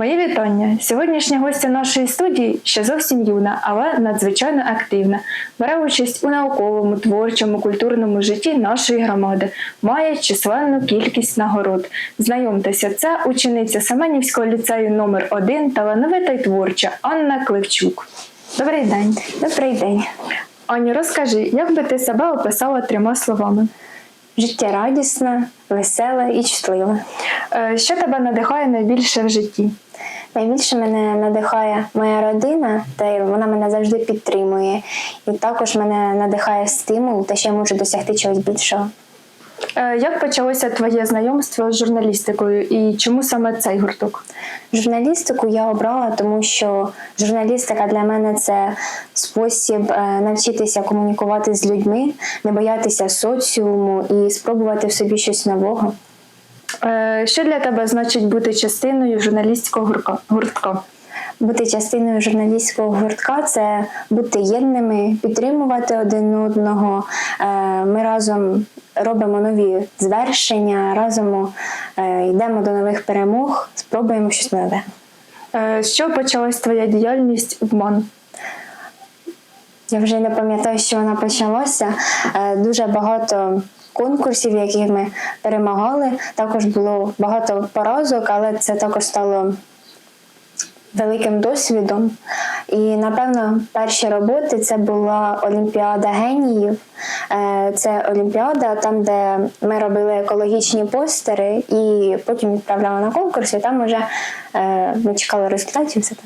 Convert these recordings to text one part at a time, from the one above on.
Мої вітання. Сьогоднішня гостя нашої студії ще зовсім юна, але надзвичайно активна. Бере участь у науковому, творчому, культурному житті нашої громади, має численну кількість нагород. Знайомтеся, це учениця Семенівського ліцею номер 1 талановита й творча Анна Кливчук. Добрий день. Добрий день. Аню, розкажи, як би ти себе описала трьома словами? Життєрадісна, весела і чутлива. Е, Що тебе надихає найбільше в житті? Найбільше мене надихає моя родина, та вона мене завжди підтримує. І також мене надихає стимул, та ще я можу досягти чогось більшого. Е, Як почалося твоє знайомство з журналістикою і чому саме цей гурток? Журналістику я обрала, тому що журналістика для мене це спосіб е, навчитися комунікувати з людьми, не боятися соціуму і спробувати в собі щось нового. Е, Що для тебе значить бути частиною журналістського гуртка? Бути частиною журналістського гуртка це бути єдними, підтримувати один одного. Е, Ми разом робимо нові звершення, разом е, йдемо до нових перемог, спробуємо щось нове. З почалась твоя діяльність в МАН? Я вже не пам'ятаю, що вона почалася. Дуже багато конкурсів, які ми перемагали. Також було багато поразок, але це також стало великим досвідом. І, напевно, перші роботи це була Олімпіада геніїв. Е, Це Олімпіада, там, де ми робили екологічні постери, і потім відправляли на конкурс, і там вже е, ми чекали результатів. Все так.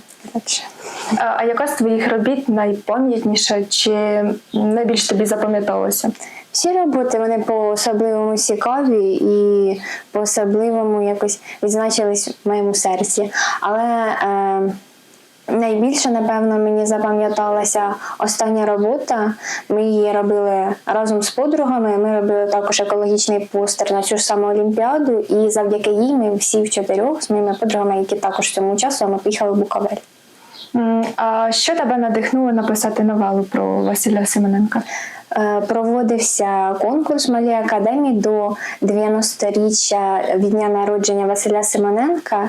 А яка з твоїх робіт найпам'ятніша чи найбільш тобі запам'яталася? Всі роботи вони по-особливому цікаві і по-особливому якось відзначились в моєму серці. Але е, найбільше, напевно, мені запам'яталася остання робота. Ми її робили разом з подругами. Ми робили також екологічний постер на цю ж саму Олімпіаду, і завдяки їй ми всі в чотирьох з моїми подругами, які також в цьому участвували, ми поїхали в Буковель. А що тебе надихнуло написати новелу про Василя Семененка? Е, Проводився конкурс Малій академії до 90-річчя від дня народження Василя Симоненка.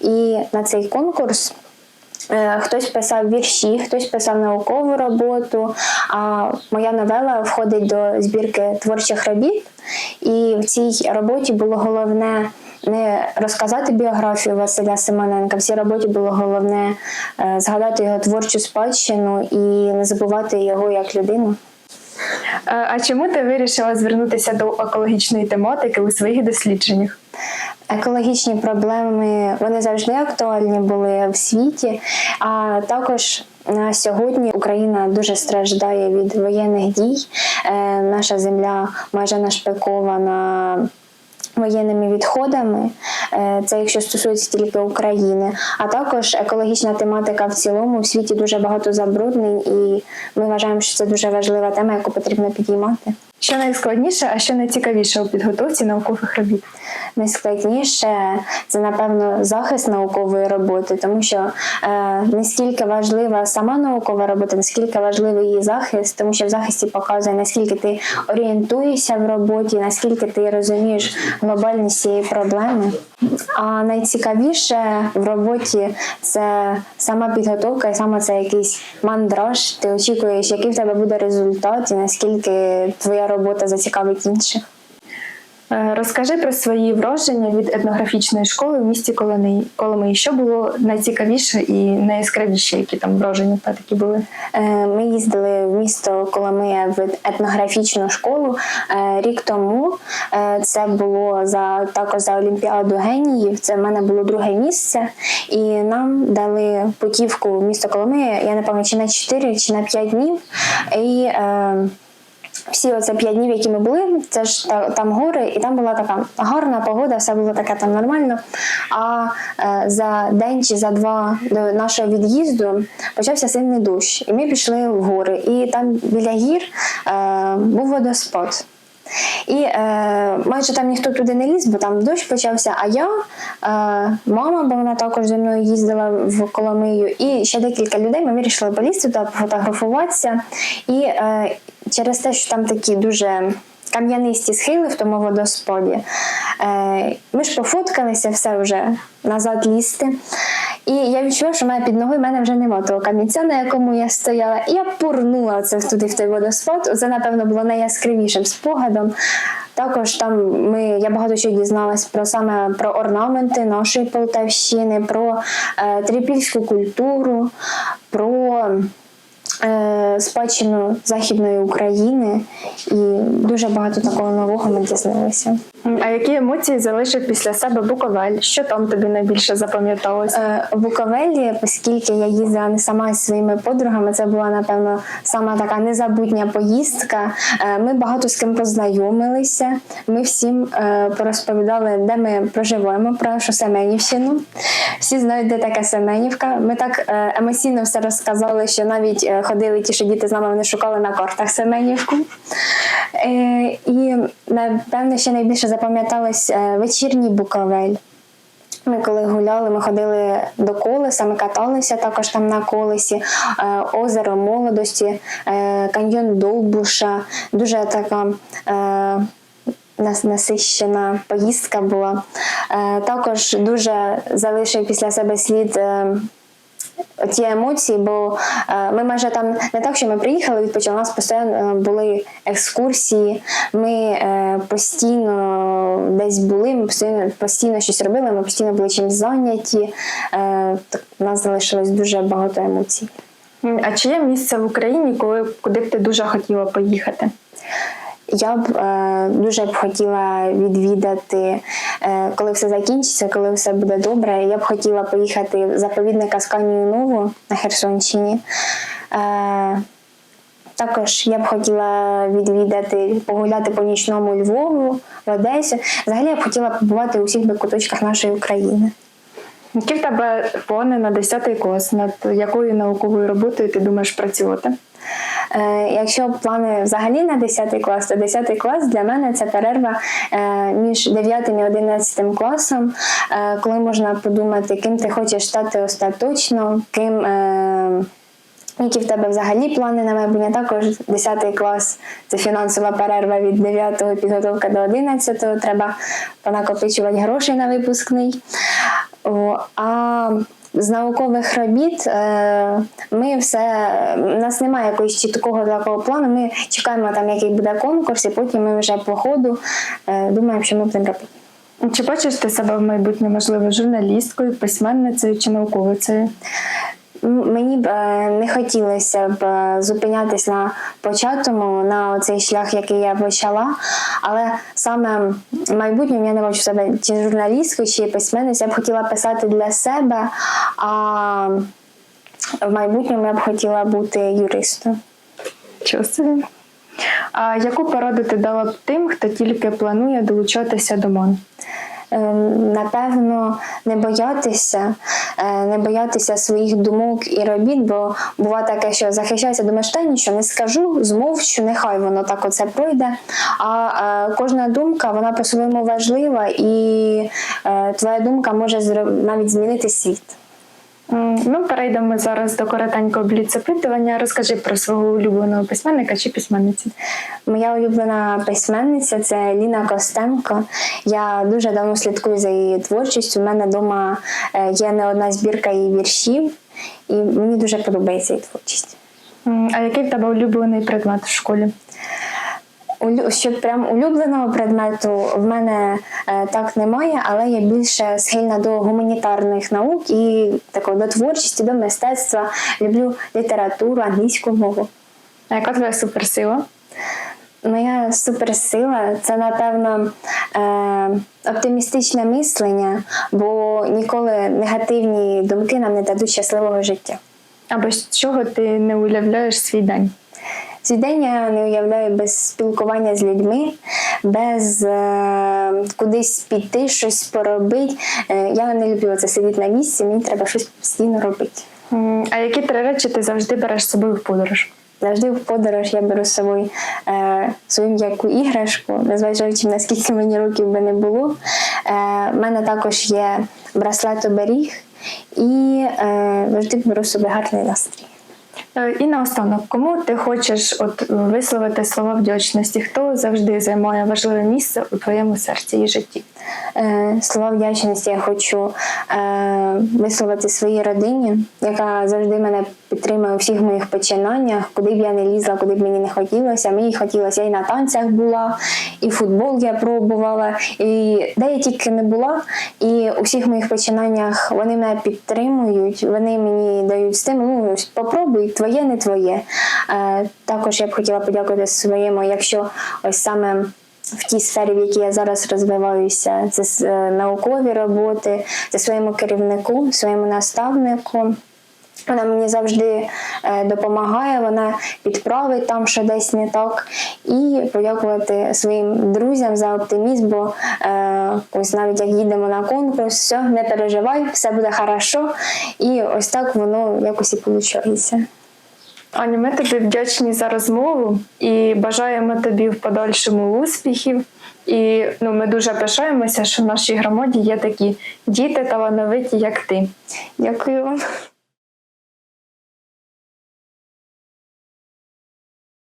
І на цей конкурс е, хтось писав вірші, хтось писав наукову роботу. А моя новела входить до збірки творчих робіт. І в цій роботі було головне. Не розказати біографію Василя Симоненка. В цій роботі було головне е, згадати його творчу спадщину і не забувати його як людину. Е, А чому ти вирішила звернутися до екологічної тематики у своїх дослідженнях? Екологічні проблеми вони завжди актуальні були в світі. А також на сьогодні Україна дуже страждає від воєнних дій. Е, наша земля майже нашпикована. Воєнними відходами, Е, це якщо стосується тільки України, а також екологічна тематика в цілому в світі дуже багато забруднень, і ми вважаємо, що це дуже важлива тема, яку потрібно підіймати. Що найскладніше, а що найцікавіше у підготовці наукових робіт? Найскладніше це напевно захист наукової роботи, тому що е, не важлива сама наукова робота, наскільки важливий її захист, тому що в захисті показує наскільки ти орієнтуєшся в роботі, наскільки ти розумієш глобальність цієї проблеми. А найцікавіше в роботі це сама підготовка, і саме це якийсь мандраж. Ти очікуєш, який в тебе буде результат, і наскільки твоя робота зацікавить інших. Е, Розкажи про свої враження від етнографічної школи в місті Коломиї. Що було найцікавіше і найяскравіше, які там враження такі були? Е, Ми їздили в місто Коломия в етнографічну школу е, рік тому. Це було за також за Олімпіаду геніїв. Це в мене було друге місце, і нам дали путівку в місто Коломия. Я не пам'ятаю, чи на 4, чи на 5 днів. І всі оце п'ять днів, які ми були, це ж та, там гори, і там була така гарна погода, все було таке там нормально. А е, за день чи за два до нашого від'їзду почався сильний дощ, і ми пішли в гори. І там біля гір е, був водоспад. І е, майже там ніхто туди не ліз, бо там дощ почався. А я, е, мама, бо вона також зі мною їздила в Коломию, і ще декілька людей ми вирішили полізти туди, пофотографуватися. І е, через те, що там такі дуже кам'янисті схили в тому водоспаді, е, ми ж пофоткалися, все вже назад лізти. І я відчула, що мене під ногою мене вже нема того камінця, на якому я стояла. І я порнула це туди в той водоспад. Це, напевно, було найяскравішим спогадом. Також там ми, я багато чого дізналась про саме про орнаменти нашої Полтавщини, про е, трипільську культуру, про спадщину Західної України. І дуже багато такого нового ми дізналися. А які емоції залишив після себе Буковель? Що там тобі найбільше запам'яталося? Е, У Буковелі, оскільки я їздила не сама зі своїми подругами, це була напевно сама така незабутня поїздка. Е, Ми багато з ким познайомилися. Ми всім е, порозповідали, де ми проживаємо, про нашу Семенівщину. Всі знають, де така Семенівка. Ми так е, емоційно все розказали, що навіть е, ходили ті, що діти з нами вони шукали на картах Семенівку. Е, І напевно ще найбільше запам'яталось е, вечірній Буковель. Ми коли гуляли, ми ходили до колеса, ми каталися також там на колесі, е, озеро молодості, каньйон Довбуша. Дуже така нас- насищена поїздка була. Також дуже залишив після себе слід. Ті емоції, бо е, ми майже там не так, що ми приїхали, відпочили, у нас постійно е, були екскурсії, ми е, постійно десь були, ми постійно, постійно щось робили, ми постійно були чимось зайняті. У нас залишилось дуже багато емоцій. А чи є місце в Україні, коли, куди б ти дуже хотіла поїхати? Я б е, дуже б хотіла відвідати, е, коли все закінчиться, коли все буде добре. Я б хотіла поїхати в заповідник Асканію Нову на Херсонщині. Е, також я б хотіла відвідати, погуляти по нічному Львову, в Одесі. Взагалі я б хотіла побувати у всіх би куточках нашої України. Які в тебе плани на 10 клас? Над якою науковою роботою ти думаєш працювати? Е, якщо плани взагалі на 10 клас, то 10 клас для мене це перерва е, між 9 і 11 класом, е, коли можна подумати, ким ти хочеш стати остаточно, ким. Які в тебе взагалі плани на майбутнє? Також 10 клас це фінансова перерва від 9 підготовка до 11 треба понакопичувати гроші на випускний. А з наукових робіт е, ми все у нас немає якогось чіткого такого плану. Ми чекаємо там, який буде конкурс, і потім ми вже по ходу е, думаємо, що ми будемо робити. Чи бачиш ти себе в майбутньому, можливо, журналісткою, письменницею чи науковицею? Мені б е, не хотілося б е, зупинятись на початому, на цей шлях, який я почала. Але саме в майбутньому я не бачу себе чи журналісткою, чи письменницею. Я б хотіла писати для себе, а в майбутньому я б хотіла бути юристом. Чого? А яку пораду ти дала б тим, хто тільки планує долучатися до МОН? Ем, Напевно, не боятися, е, не боятися своїх думок і робіт, бо буває таке, що захищається, думаєш, та нічого не скажу, змовчу, нехай воно так оце пройде. А е, кожна думка вона по-своєму важлива, і е, твоя думка може навіть змінити світ. М, Ну, перейдемо зараз до коротенького бліц-опитування. Розкажи про свого улюбленого письменника чи письменниці. Моя улюблена письменниця це Ліна Костенко. Я дуже давно слідкую за її творчістю. У мене вдома е, є не одна збірка її віршів, і мені дуже подобається її творчість. А який в тебе улюблений предмет в школі? Щоб прям улюбленого предмету в мене е, так немає, але я більше схильна до гуманітарних наук і такого до творчості, до мистецтва. Люблю літературу, англійську мову. А яка твоя суперсила? Моя суперсила це, напевно, е, оптимістичне мислення, бо ніколи негативні думки нам не дадуть щасливого життя. А без чого ти не уявляєш свій день? Цей день я не уявляю без спілкування з людьми, без е, кудись піти, щось поробити. Е, я не люблю це сидіти на місці, мені треба щось постійно робити. А які три речі ти завжди береш з собою в подорож? Завжди в подорож я беру з собою е, свою м'яку іграшку, незважаючи наскільки мені років би не було. Е, в мене також є браслет оберіг і е, завжди беру з собою гарний настрій. І наостанок, кому ти хочеш от висловити слова вдячності? Хто завжди займає важливе місце у твоєму серці і житті? Е, Слова вдячності я хочу е, висловити своїй родині, яка завжди мене підтримує у всіх моїх починаннях, куди б я не лізла, куди б мені не хотілося. Мені хотілося я і на танцях була, і футбол я пробувала, і де я тільки не була. І у всіх моїх починаннях вони мене підтримують, вони мені дають стимул. Ну, попробуй, твоє не твоє. Е, також я б хотіла подякувати своєму, якщо ось саме в тій сфері, в якій я зараз розвиваюся, це наукові роботи, це своєму керівнику, своєму наставнику. Вона мені завжди е, допомагає, вона підправить там, що десь не так. І подякувати своїм друзям за оптимізм, бо е, ось навіть як їдемо на конкурс, все, не переживай, все буде хорошо. І ось так воно якось і виходить. Аню, ми тобі вдячні за розмову і бажаємо тобі в подальшому успіхів. І ну, ми дуже пишаємося, що в нашій громаді є такі діти талановиті, як ти. Дякую вам.